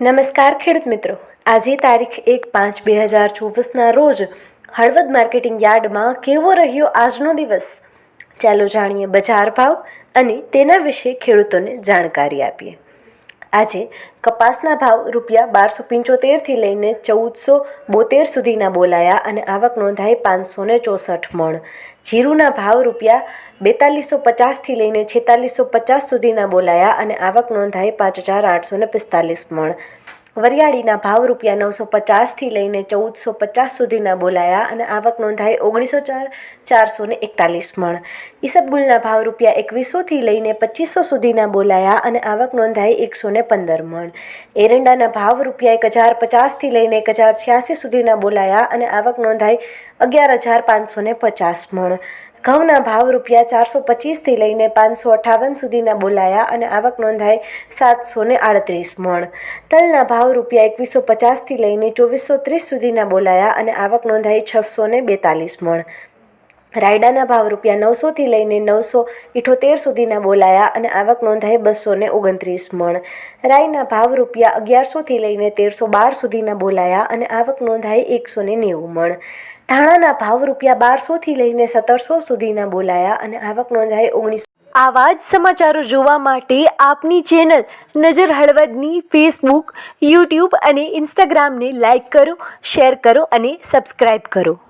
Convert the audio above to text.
નમસ્કાર ખેડૂત મિત્રો. આજે તારીખ એક પાંચ બે હજાર ચોવીસના રોજ હળવદ માર્કેટિંગ યાર્ડમાં કેવો રહ્યો આજનો દિવસ? ચાલો જાણીએ બજાર ભાવ અને તેના વિશે ખેડૂતોને જાણકારી આપીએ. આજે કપાસના ભાવ રૂપિયા બારસો પંચોતેરથી લઈને ચૌદસો બોતેર સુધીના બોલાયા અને આવક નોંધાઈ પાંચસો ને ચોસઠ મણ. જીરુના ભાવ રૂપિયા બેતાલીસો પચાસથી લઈને છેતાલીસો પચાસ સુધીના બોલાયા અને આવક નોંધાઈ પાંચ હજાર આઠસો ને પિસ્તાલીસ મણ. વરિયાળીના ભાવ રૂપિયા નવસો પચાસથી લઈને ચૌદસો પચાસ સુધીના બોલાયા અને આવક નોંધાઈ ઓગણીસો ચાર, ચારસો ને એકતાલીસ મણ. ઈસબગુલના ભાવ રૂપિયા એકવીસોથી લઈને પચીસો સુધીના બોલાયા અને આવક નોંધાઈ એકસો ને પંદર મણ. એરંડાના ભાવ રૂપિયા એક હજાર પચાસથી લઈને એક હજાર છ્યાસી સુધીના બોલાયા અને આવક નોંધાઈ અગિયાર હજાર પાંચસો ને પચાસ મણ. ઘઉંના ભાવ રૂપિયા ચારસો પચીસથી લઈને પાંચસો અઠાવન સુધીના બોલાયા અને આવક નોંધાઈ સાતસો ને આડત્રીસ મણ. તલના ભાવ રૂપિયા એકવીસો પચાસથી લઈને ચોવીસો ત્રીસ સુધીના બોલાયા અને આવક નોંધાઈ છસો ને બેતાલીસ મણ. રાયડાના ભાવ રૂપિયા નવસોથી લઈને નવસો ઇઠોતેર સુધીના બોલાયા અને આવક નોંધાઈ બસો ને ઓગણત્રીસ મણ. રાયના ભાવ રૂપિયા અગિયારસોથી લઈને તેરસો બાર સુધીના બોલાયા અને આવક નોંધાઈ એકસો ને નેવું મણ. ધાણાના ભાવ રૂપિયા બારસોથી લઈને સત્તરસો સુધીના બોલાયા અને આવક નોંધાઈ ઓગણીસો આવા જ સમાચારો જોવા માટે આપની ચેનલ નજર હળવદની ફેસબુક, યુટ્યુબ અને ઇન્સ્ટાગ્રામને લાઇક કરો, શેર કરો અને સબસ્ક્રાઈબ કરો.